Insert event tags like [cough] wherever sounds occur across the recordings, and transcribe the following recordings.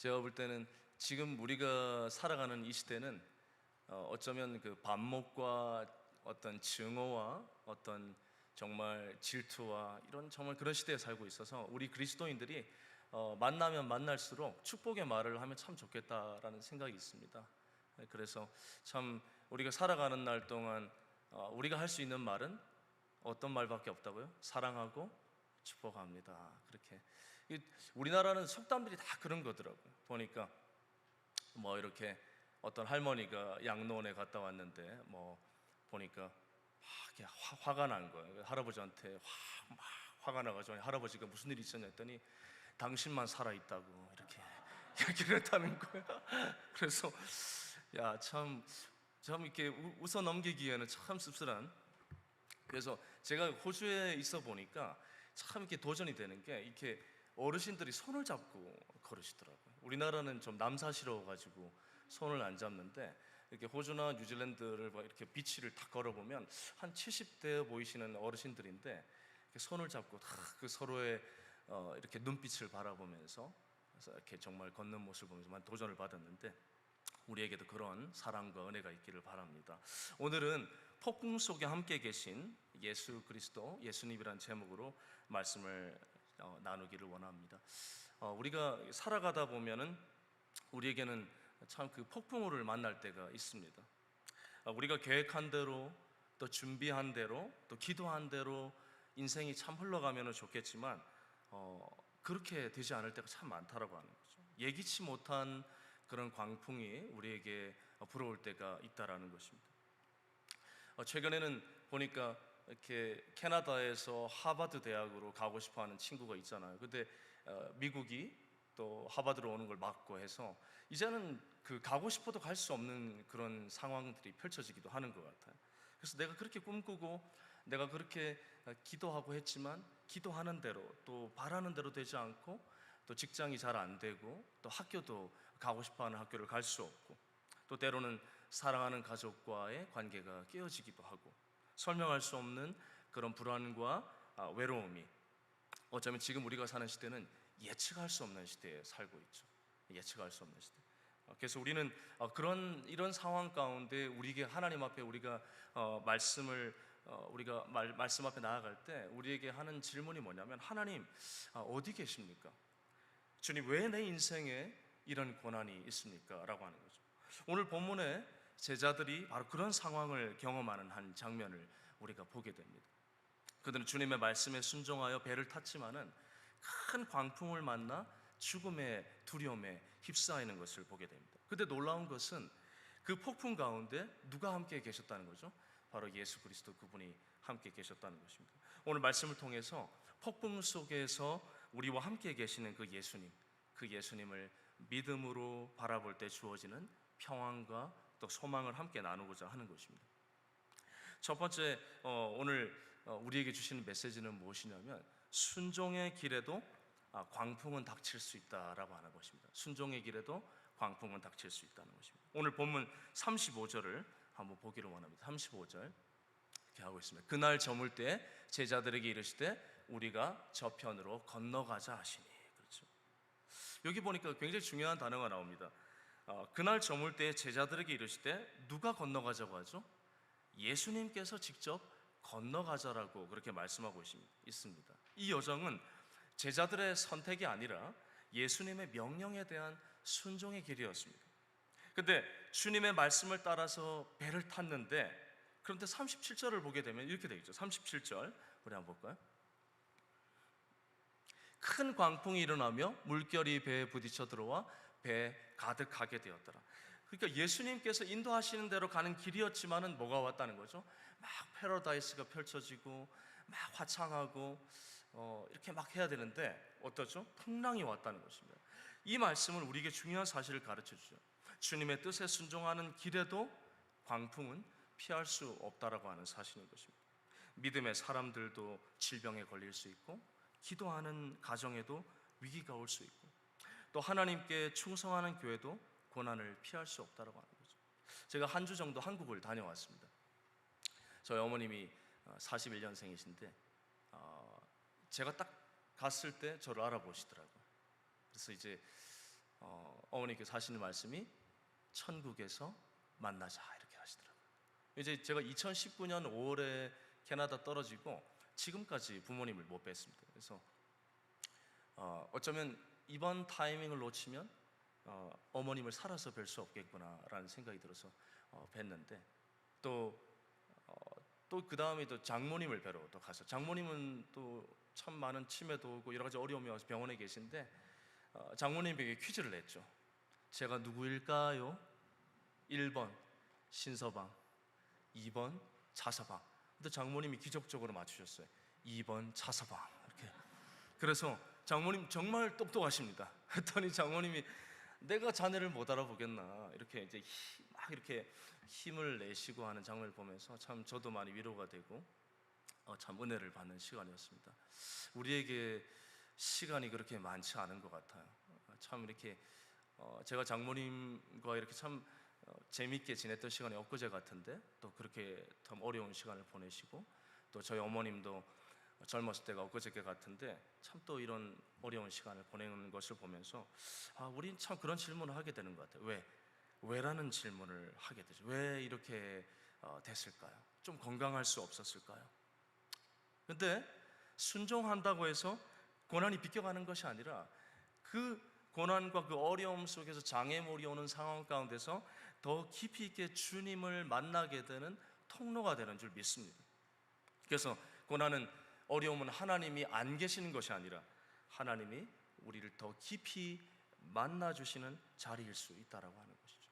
제가 볼 때는 지금 우리가 살아가는 이 시대는 어, 어쩌면 그 반목과 어떤 증오와 어떤 정말 질투와 이런 정말 그런 시대에 살고 있어서 우리 그리스도인들이 어, 만나면 만날수록 축복의 말을 하면 참 좋겠다라는 생각이 있습니다. 네, 그래서 참 우리가 살아가는 날 동안 어, 우리가 할 수 있는 말은 어떤 말밖에 없다고요? 사랑하고 축복합니다. 그렇게 이- 우리나라는 속담들이 다 그런 거더라고요. 보니까 뭐 이렇게 어떤 할머니가 양로원에 갔다 왔는데 뭐 보니까 막 화, 화가 난 거예요. 할아버지한테 화, 막 화가 나가지고 할아버지가 무슨 일이 있었냐 했더니 당신만 살아 있다고 이렇게 [laughs] 얘기를 했다는 거야. [laughs] 그래서 야 참참 이렇게 우- 웃어 넘기기에는 참 씁쓸한. 그래서 제가 호주에 있어 보니까 참 이렇게 도전이 되는 게 이렇게 어르신들이 손을 잡고 걸으시더라고요. 우리나라는 좀 남사시러워 가지고 손을 안 잡는데 이렇게 호주나 뉴질랜드를 막 이렇게 비치를 딱 걸어보면 한 70대 보이시는 어르신들인데 이렇게 손을 잡고 다 그 서로의 어, 이렇게 눈빛을 바라보면서 이렇게 정말 걷는 모습을 보면서 만 도전을 받았는데 우리에게도 그런 사랑과 은혜가 있기를 바랍니다. 오늘은 폭풍 속에 함께 계신 예수 그리스도 예수님이란 제목으로 말씀을 어, 나누기를 원합니다. 어, 우리가 살아가다 보면은 우리에게는 참 그 폭풍우를 만날 때가 있습니다. 어, 우리가 계획한 대로 또 준비한 대로 또 기도한 대로 인생이 참 흘러가면 좋겠지만 어, 그렇게 되지 않을 때가 참 많다라고 하는 거죠. 예기치 못한 그런 광풍이 우리에게 어, 불어올 때가 있다라는 것입니다. 어, 최근에는 보니까 이렇게 캐나다에서 하버드 대학으로 가고 싶어하는 친구가 있잖아요. 근데 어, 미국이 또 하버드로 오는 걸 막고 해서 이제는 그 가고 싶어도 갈 수 없는 그런 상황들이 펼쳐지기도 하는 것 같아요. 그래서 내가 그렇게 꿈꾸고 내가 그렇게 어, 기도하고 했지만 기도하는 대로 또 바라는 대로 되지 않고 또 직장이 잘 안 되고 또 학교도 가고 싶어하는 학교를 갈 수 없고 또 때로는 사랑하는 가족과의 관계가 깨어지기도 하고 설명할 수 없는 그런 불안과 아, 외로움이 어쩌면 지금 우리가 사는 시대는 예측할 수 없는 시대에 살고 있죠. 예측할 수 없는 시대. 어, 그래서 우리는 어, 그런 이런 상황 가운데 우리에게 하나님 앞에 우리가 어, 말씀을 어, 우리가 말, 말씀 앞에 나아갈 때 우리에게 하는 질문이 뭐냐면 하나님 아, 어디 계십니까? 주님 왜 내 인생에 이런 고난이 있습니까? 라고 하는 거죠. 오늘 본문에 제자들이 바로 그런 상황을 경험하는 한 장면을 우리가 보게 됩니다. 그들은 주님의 말씀에 순종하여 배를 탔지만은 큰 광풍을 만나 죽음의 두려움에 휩싸이는 것을 보게 됩니다. 근데 놀라운 것은 그 폭풍 가운데 누가 함께 계셨다는 거죠? 바로 예수 그리스도 그분이 함께 계셨다는 것입니다. 오늘 말씀을 통해서 폭풍 속에서 우리와 함께 계시는 그 예수님, 그 예수님을 믿음으로 바라볼 때 주어지는 평안과 또 소망을 함께 나누고자 하는 것입니다. 첫 번째 어, 오늘 어, 우리에게 주시는 메시지는 무엇이냐면 순종의 길에도 아, 광풍은 닥칠 수 있다라고 하는 것입니다. 순종의 길에도 광풍은 닥칠 수 있다는 것입니다. 오늘 본문 35절을 한번 보기를 원합니다. 35절 이렇게 하고 있습니다. 그날 저물 때 제자들에게 이르시되 우리가 저편으로 건너가자 하시니 그렇죠. 여기 보니까 굉장히 중요한 단어가 나옵니다. 어, 그날 저물 때 제자들에게 이르시되 누가 건너가자고 하죠? 예수님께서 직접 건너가자라고 그렇게 말씀하고 있습- 있습니다. 이 여정은 제자들의 선택이 아니라 예수님의 명령에 대한 순종의 길이었습니다. 근데 주님의 말씀을 따라서 배를 탔는데 그런데 37절을 보게 되면 이렇게 되어 있죠. 37절 우리 한번 볼까요? 큰 광풍이 일어나며 물결이 배에 부딪혀 들어와 배에 가득하게 되었더라. 그러니까 예수님께서 인도하시는 대로 가는 길이었지만은 뭐가 왔다는 거죠? 막 패러다이스가 펼쳐지고 막 화창하고 어, 이렇게 막 해야 되는데 어떠죠? 풍랑이 왔다는 것입니다. 이 말씀은 우리에게 중요한 사실을 가르쳐 주죠. 주님의 뜻에 순종하는 길에도 광풍은 피할 수 없다라고 하는 사실인 것입니다. 믿음의 사람들도 질병에 걸릴 수 있고 기도하는 가정에도 위기가 올 수 있고 또 하나님께 충성하는 교회도 고난을 피할 수 없다라고 하는 거죠. 제가 한 주 정도 한국을 다녀왔습니다. 저희 어머님이 41년생이신데 어, 제가 딱 갔을 때 저를 알아보시더라고요. 그래서 이제 어, 어머니께서 하시는 말씀이 천국에서 만나자 이렇게 하시더라고요. 이제 제가 2019년 5월에 캐나다 떨어지고 지금까지 부모님을 못 뵀습니다. 그래서 어, 어쩌면 이번 타이밍을 놓치면 어, 어머님을 살아서 뵐 수 없겠구나라는 생각이 들어서 어, 뵀는데 또또그 다음에 또 장모님을 뵈러 또 가서 장모님은 또 참 많은 치매도 오고 여러 가지 어려움이 와서 병원에 계신데 어, 장모님에게 퀴즈를 냈죠. 제가 누구일까요? 1번 신서방, 2번 자서방. 근데 장모님이 기적적으로 맞추셨어요. 2번 자서방 이렇게. 그래서 장모님 정말 똑똑하십니다. [laughs] 했더니 장모님이 내가 자네를 못 알아보겠나 이렇게 이제 힘- 막 이렇게 힘을 내시고 하는 장면을 보면서 참 저도 많이 위로가 되고 어, 참 은혜를 받는 시간이었습니다. 우리에게 시간이 그렇게 많지 않은 것 같아요. 어, 참 이렇게 어, 제가 장모님과 이렇게 참 어, 재밌게 지냈던 시간이 엊그제 같은데 또 그렇게 참 어려운 시간을 보내시고 또 저희 어머님도 젊었을 때가 엊그저께 같은데 참 또 이런 어려운 시간을 보내는 것을 보면서 아, 우린 참 그런 질문을 하게 되는 것 같아요. 왜? 왜라는 질문을 하게 되죠. 왜 이렇게 어, 됐을까요? 좀 건강할 수 없었을까요? 근데 순종한다고 해서 고난이 비껴가는 것이 아니라 그 고난과 그 어려움 속에서 장애물이 오는 상황 가운데서 더 깊이 있게 주님을 만나게 되는 통로가 되는 줄 믿습니다. 그래서 고난은 어려움은 하나님이 안 계시는 것이 아니라 하나님이 우리를 더 깊이 만나 주시는 자리일 수 있다라고 하는 것이죠.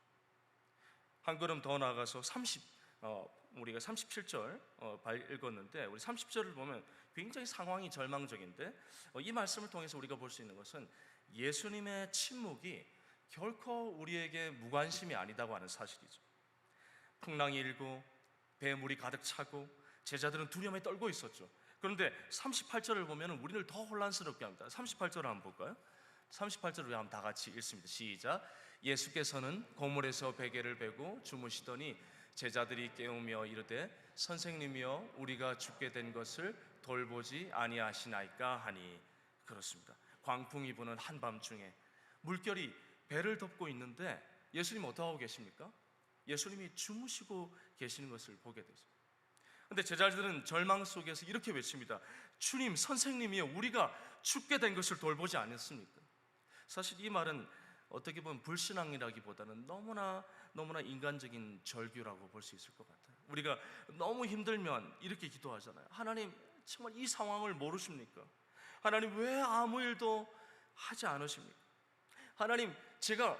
한 걸음 더 나가서 30 어, 우리가 37절 어, 발 읽었는데 우리 30절을 보면 굉장히 상황이 절망적인데 어, 이 말씀을 통해서 우리가 볼 수 있는 것은 예수님의 침묵이 결코 우리에게 무관심이 아니다고 하는 사실이죠. 풍랑이 일고 배물이 가득 차고 제자들은 두려움에 떨고 있었죠. 그런데 38절을 보면 우리를 더 혼란스럽게 합니다. 38절을 한번 볼까요? 38절을 한번 다 같이 읽습니다. 시작. 예수께서는 고물에서 베개를 베고 주무시더니 제자들이 깨우며 이르되 선생님이여 우리가 죽게 된 것을 돌보지 아니하시나이까 하니 그렇습니다. 광풍이 부는 한밤중에 물결이 배를 덮고 있는데 예수님 어떻게 하고 계십니까? 예수님이 주무시고 계시는 것을 보게 되죠. 근데 제자들은 절망 속에서 이렇게 외칩니다. 주님, 선생님이여, 우리가 죽게 된 것을 돌보지 않았습니까? 사실 이 말은 어떻게 보면 불신앙이라기보다는 너무나 너무나 인간적인 절규라고 볼 수 있을 것 같아요. 우리가 너무 힘들면 이렇게 기도하잖아요. 하나님, 정말 이 상황을 모르십니까? 하나님, 왜 아무 일도 하지 않으십니까? 하나님, 제가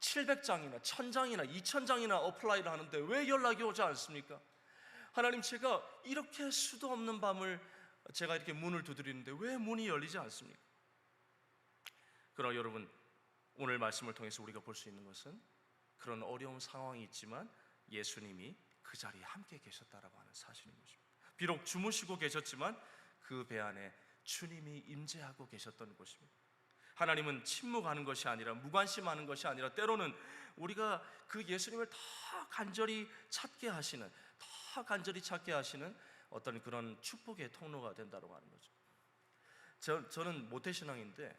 700장이나 1000장이나 2000장이나 어플라이를 하는데 왜 연락이 오지 않습니까? 하나님 제가 이렇게 수도 없는 밤을 제가 이렇게 문을 두드리는데 왜 문이 열리지 않습니까? 그러나 여러분 오늘 말씀을 통해서 우리가 볼 수 있는 것은 그런 어려운 상황이 있지만 예수님이 그 자리에 함께 계셨다라고 하는 사실인 것입니다. 비록 주무시고 계셨지만 그 배 안에 주님이 임재하고 계셨던 것입니다. 하나님은 침묵하는 것이 아니라 무관심하는 것이 아니라 때로는 우리가 그 예수님을 더 간절히 찾게 하시는 더 간절히 찾게 하시는 어떤 그런 축복의 통로가 된다고 하는 거죠. 저, 저는 모태신앙인데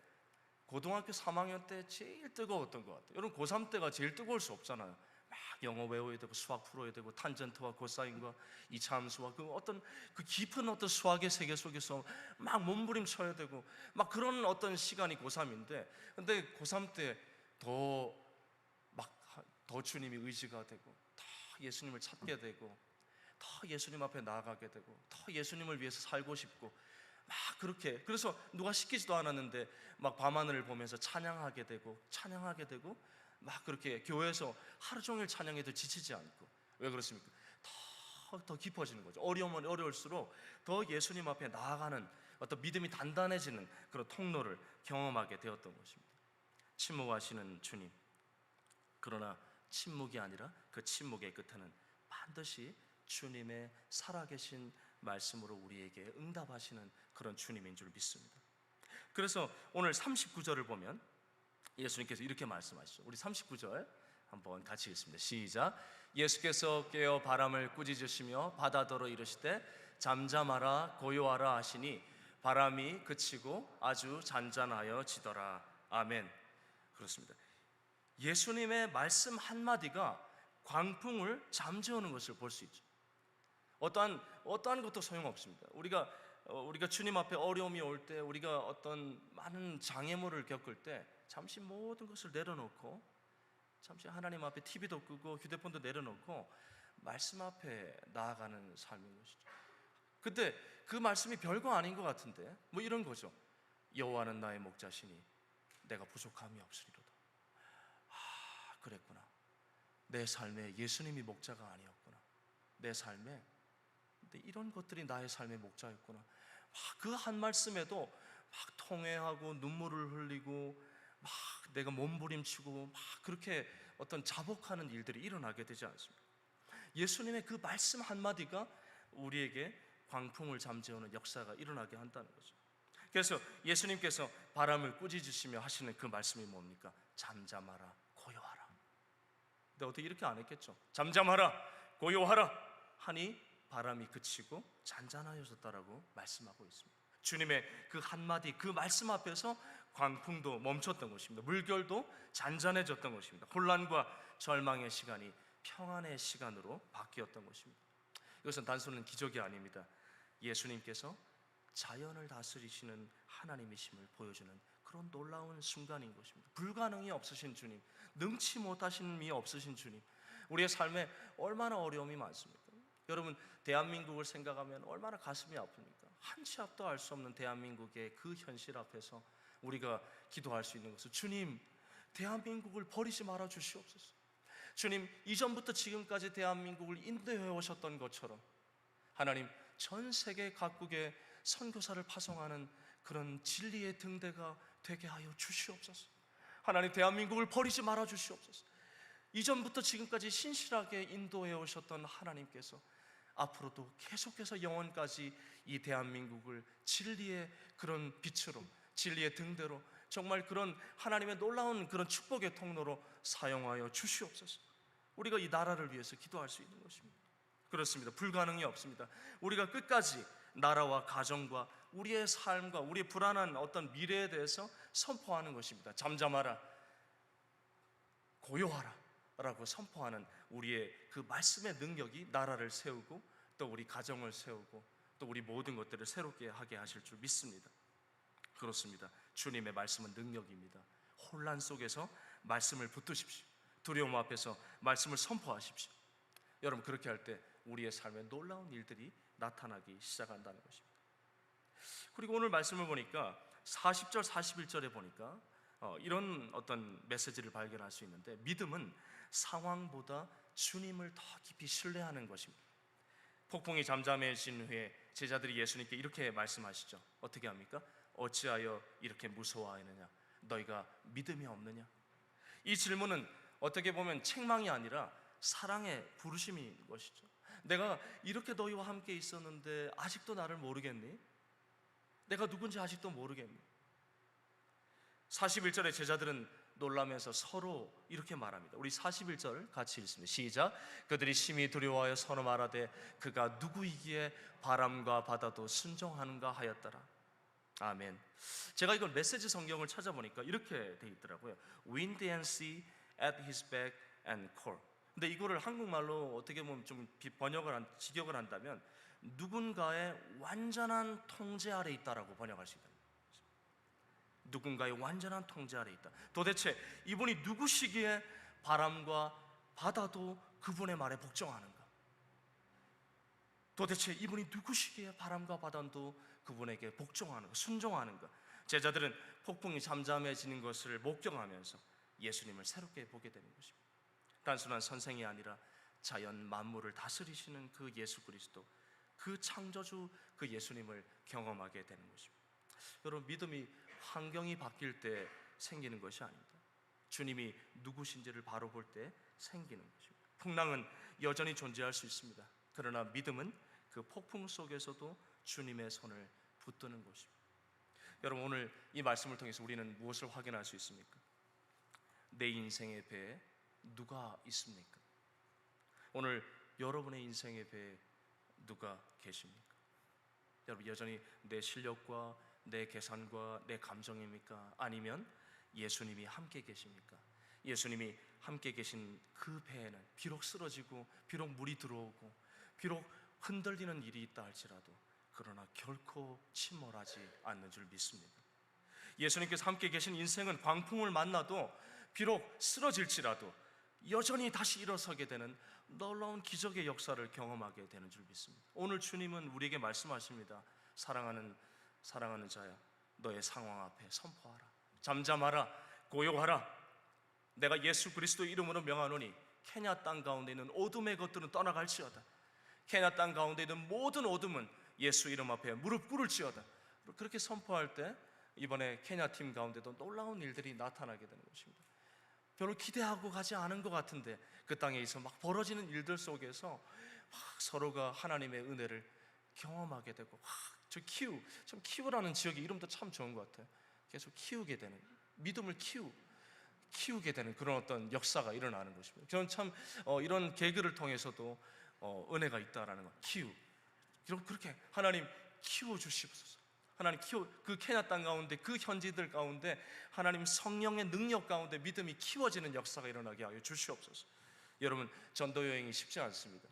고등학교 3학년 때 제일 뜨거웠던 것 같아요. 여러분 고3 때가 제일 뜨거울 수 없잖아요. 막 영어 외워야 되고 수학 풀어야 되고 탄젠트와 코사인과 이차함수와 그 어떤 그 깊은 어떤 수학의 세계 속에서 막 몸부림쳐야 되고 막 그런 어떤 시간이 고3인데 근데 고3 때 더 막더 주님이 의지가 되고 더 예수님을 찾게 되고 더 예수님 앞에 나아가게 되고 더 예수님을 위해서 살고 싶고 막 그렇게 그래서 누가 시키지도 않았는데 막 밤하늘을 보면서 찬양하게 되고 찬양하게 되고 막 그렇게 교회에서 하루 종일 찬양해도 지치지 않고 왜 그렇습니까? 더, 더 깊어지는 거죠. 어려우면 어려울수록 더 예수님 앞에 나아가는 어떤 믿음이 단단해지는 그런 통로를 경험하게 되었던 것입니다. 침묵하시는 주님. 그러나 침묵이 아니라 그 침묵의 끝에는 반드시 주님의 살아계신 말씀으로 우리에게 응답하시는 그런 주님인 줄 믿습니다. 그래서 오늘 39절을 보면 예수님께서 이렇게 말씀하시죠. 우리 39절 한번 같이 읽습니다. 시작. 예수께서 깨어 바람을 꾸짖으시며 바다더러 이르시되 잠잠하라 고요하라 하시니 바람이 그치고 아주 잔잔하여 지더라. 아멘. 그렇습니다. 예수님의 말씀 한마디가 광풍을 잠재우는 것을 볼 수 있죠. 어떠한 어떠한 것도 소용없습니다. 우리가 어, 우리가 주님 앞에 어려움이 올 때, 우리가 어떤 많은 장애물을 겪을 때 잠시 모든 것을 내려놓고 잠시 하나님 앞에 TV도 끄고 휴대폰도 내려놓고 말씀 앞에 나아가는 삶인 것이죠. 근데 그 말씀이 별거 아닌 것 같은데 뭐 이런 거죠. 여호와는 나의 목자시니 내가 부족함이 없으리로다. 아, 그랬구나. 내 삶에 예수님이 목자가 아니었구나. 내 삶에 이런 것들이 나의 삶의 목자였구나. 그 한 말씀에도 막 통회하고 눈물을 흘리고 막 내가 몸부림치고 막 그렇게 어떤 자복하는 일들이 일어나게 되지 않습니까? 예수님의 그 말씀 한마디가 우리에게 광풍을 잠재우는 역사가 일어나게 한다는 거죠. 그래서 예수님께서 바람을 꾸짖으시며 하시는 그 말씀이 뭡니까? 잠잠하라. 근데 어떻게 이렇게 안 했겠죠? 잠잠하라, 고요하라 하니 바람이 그치고 잔잔하여졌다라고 말씀하고 있습니다. 주님의 그 한마디 그 말씀 앞에서 광풍도 멈췄던 것입니다. 물결도 잔잔해졌던 것입니다. 혼란과 절망의 시간이 평안의 시간으로 바뀌었던 것입니다. 이것은 단순한 기적이 아닙니다. 예수님께서 자연을 다스리시는 하나님이심을 보여주는 그런 놀라운 순간인 것입니다. 불가능이 없으신 주님, 능치 못하심이 없으신 주님, 우리의 삶에 얼마나 어려움이 많습니까? 여러분, 대한민국을 생각하면 얼마나 가슴이 아픕니까? 한 치 앞도 알 수 없는 대한민국의 그 현실 앞에서 우리가 기도할 수 있는 것은 주님, 대한민국을 버리지 말아 주시옵소서. 주님, 이전부터 지금까지 대한민국을 인도해 오셨던 것처럼 하나님, 전 세계 각국에 선교사를 파송하는 그런 진리의 등대가 되게 하여 주시옵소서. 하나님, 대한민국을 버리지 말아 주시옵소서. 이전부터 지금까지 신실하게 인도해 오셨던 하나님께서 앞으로도 계속해서 영원까지 이 대한민국을 진리의 그런 빛으로 진리의 등대로 정말 그런 하나님의 놀라운 그런 축복의 통로로 사용하여 주시옵소서. 우리가 이 나라를 위해서 기도할 수 있는 것입니다. 그렇습니다. 불가능이 없습니다. 우리가 끝까지 나라와 가정과 우리의 삶과 우리의 불안한 어떤 미래에 대해서 선포하는 것입니다. 잠잠하라. 고요하라. 라고 선포하는 우리의 그 말씀의 능력이 나라를 세우고 또 우리 가정을 세우고 또 우리 모든 것들을 새롭게 하게 하실 줄 믿습니다. 그렇습니다. 주님의 말씀은 능력입니다. 혼란 속에서 말씀을 붙드십시오. 두려움 앞에서 말씀을 선포하십시오. 여러분 그렇게 할 때 우리의 삶에 놀라운 일들이 나타나기 시작한다는 것입니다. 그리고 오늘 말씀을 보니까 40절 41절에 보니까 어, 이런 어떤 메시지를 발견할 수 있는데 믿음은 상황보다 주님을 더 깊이 신뢰하는 것입니다. 폭풍이 잠잠해진 후에 제자들이 예수님께 이렇게 말씀하시죠. 어떻게 합니까? 어찌하여 이렇게 무서워하느냐? 너희가 믿음이 없느냐? 이 질문은 어떻게 보면 책망이 아니라 사랑의 부르심인 것이죠. 내가 이렇게 너희와 함께 있었는데 아직도 나를 모르겠니? 내가 누군지 아직도 모르겠니? 41절의 제자들은 놀라면서 서로 이렇게 말합니다. 우리 41절 같이 읽습니다. 시작. 그들이 심히 두려워하여 서로 말하되 그가 누구이기에 바람과 바다도 순종하는가 하였더라. 아멘. 제가 이걸 메시지 성경을 찾아보니까 이렇게 돼 있더라고요. Wind and sea at his back and core. 근데 이거를 한국말로 어떻게 보면 좀 비- 번역을 한, 직역을 한다면 누군가의 완전한 통제 아래 있다라고 번역할 수 있다. 누군가의 완전한 통제 아래 있다. 도대체 이분이 누구시기에 바람과 바다도 그분의 말에 복종하는가? 도대체 이분이 누구시기에 바람과 바다도 그분에게 복종하는가, 순종하는가? 제자들은 폭풍이 잠잠해지는 것을 목격하면서 예수님을 새롭게 보게 되는 것입니다. 단순한 선생이 아니라 자연 만물을 다스리시는 그 예수 그리스도, 그 창조주 그 예수님을 경험하게 되는 것입니다. 여러분 믿음이 환경이 바뀔 때 생기는 것이 아닙니다. 주님이 누구신지를 바로 볼 때 생기는 것입니다. 풍랑은 여전히 존재할 수 있습니다. 그러나 믿음은 그 폭풍 속에서도 주님의 손을 붙드는 것입니다. 여러분 오늘 이 말씀을 통해서 우리는 무엇을 확인할 수 있습니까? 내 인생의 배에 누가 있습니까? 오늘 여러분의 인생의 배에 누가 계십니까? 여러분 여전히 내 실력과 내 계산과 내 감정입니까? 아니면 예수님이 함께 계십니까? 예수님이 함께 계신 그 배에는 비록 쓰러지고 비록 물이 들어오고 비록 흔들리는 일이 있다 할지라도 그러나 결코 침몰하지 않는 줄 믿습니다. 예수님께서 함께 계신 인생은 광풍을 만나도 비록 쓰러질지라도 여전히 다시 일어서게 되는 놀라운 기적의 역사를 경험하게 되는 줄 믿습니다. 오늘 주님은 우리에게 말씀하십니다. 사랑하는 사랑하는 자야, 너의 상황 앞에 선포하라. 잠잠하라. 고요하라. 내가 예수 그리스도 이름으로 명하노니 케냐 땅 가운데 있는 어둠의 것들은 떠나갈지어다. 케냐 땅 가운데 있는 모든 어둠은 예수 이름 앞에 무릎 꿇을지어다. 그렇게 선포할 때 이번에 케냐 팀 가운데도 놀라운 일들이 나타나게 되는 것입니다. 별로 기대하고 가지 않은 것 같은데 그 땅에 있어 막 벌어지는 일들 속에서 막 서로가 하나님의 은혜를 경험하게 되고 막저 키우 참 키우라는 지역의 이름도 참 좋은 것 같아요. 계속 키우게 되는 믿음을 키우 키우게 되는 그런 어떤 역사가 일어나는 것입니다. 저는 참 어, 이런 개그를 통해서도 어, 은혜가 있다라는 것 키우 그렇게 하나님 키워 주시옵소서. 하나님 키워 그 케냐 땅 가운데 그 현지들 가운데 하나님 성령의 능력 가운데 믿음이 키워지는 역사가 일어나게 하여 주시옵소서. 여러분 전도 여행이 쉽지 않습니다.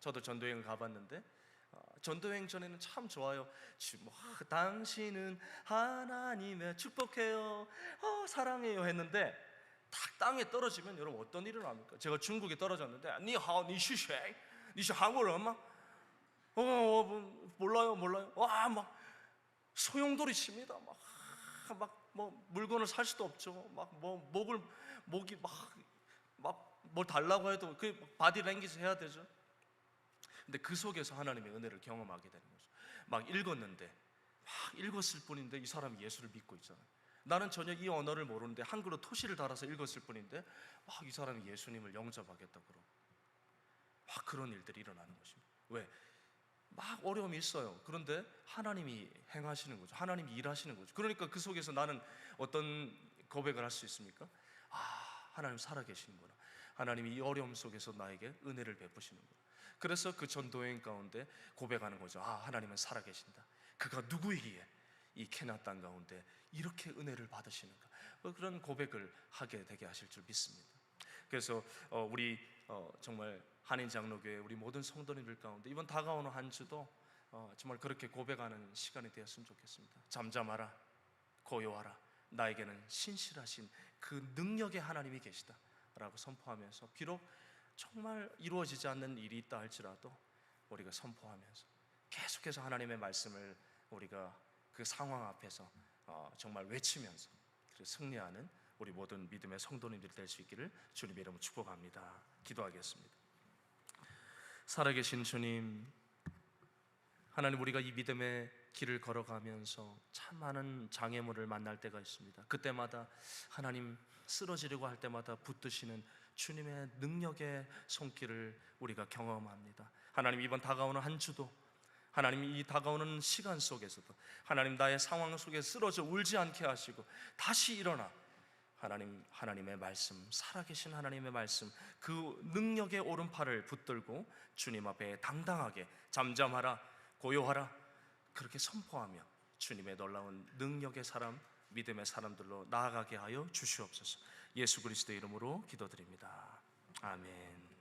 저도 전도 여행 가봤는데 어, 전도 여행 전에는 참 좋아요. 주- 뭐, 아, 당신은 하나님의 축복해요, 어, 사랑해요 했는데 딱 땅에 떨어지면 여러분 어떤 일이 일어납니까? 제가 중국에 떨어졌는데 니하오 니시쉐 니시 한국어 마 어, 어, 뭐, 몰라요, 몰라요. 와, 막 소용돌이 칩니다. 막, 막, 뭐, 물건을 살 수도 없죠. 막, 뭐, 목을, 목이 막, 막, 뭘 달라고 해도 그 바디 랭귀지 해야 되죠. 근데 그 속에서 하나님의 은혜를 경험하게 되는 거죠. 막 읽었는데, 막 읽었을 뿐인데 이 사람이 예수를 믿고 있잖아요. 나는 전혀 이 언어를 모르는데 한글로 토시를 달아서 읽었을 뿐인데 막 이 사람이 예수님을 영접하겠다 그러고 막 그런 일들이 일어나는 것입니다. 왜? 막 어려움이 있어요. 그런데 하나님이 행하시는 거죠. 하나님이 일하시는 거죠. 그러니까 그 속에서 나는 어떤 고백을 할 수 있습니까? 아, 하나님 살아계시는구나. 하나님이 이 어려움 속에서 나에게 은혜를 베푸시는구나. 그래서 그 전도여행 가운데 고백하는 거죠. 아, 하나님은 살아계신다. 그가 누구이기에 이 케나 땅 가운데 이렇게 은혜를 받으시는가. 뭐 그런 고백을 하게 되게 하실 줄 믿습니다. 그래서 어, 우리 어, 정말 한인 장로교회 우리 모든 성도님들 가운데 이번 다가오는 한 주도 어, 정말 그렇게 고백하는 시간이 되었으면 좋겠습니다. 잠잠하라, 고요하라. 나에게는 신실하신 그 능력의 하나님이 계시다라고 선포하면서 비록 정말 이루어지지 않는 일이 있다 할지라도 우리가 선포하면서 계속해서 하나님의 말씀을 우리가 그 상황 앞에서 어, 정말 외치면서 그 승리하는 우리 모든 믿음의 성도님들이 될수 있기를 주님의 이름으로 축복합니다. 기도하겠습니다. 살아계신 주님, 하나님 우리가 이 믿음의 길을 걸어가면서 참 많은 장애물을 만날 때가 있습니다. 그때마다 하나님 쓰러지려고 할 때마다 붙드시는 주님의 능력의 손길을 우리가 경험합니다. 하나님 이번 다가오는 한 주도 하나님 이 다가오는 시간 속에서도 하나님 나의 상황 속에 쓰러져 울지 않게 하시고 다시 일어나 하나님 하나님의 말씀 살아계신 하나님의 말씀 그 능력의 오른팔을 붙들고 주님 앞에 당당하게 잠잠하라 고요하라 그렇게 선포하며 주님의 놀라운 능력의 사람 믿음의 사람들로 나아가게 하여 주시옵소서. 예수 그리스도의 이름으로 기도드립니다. 아멘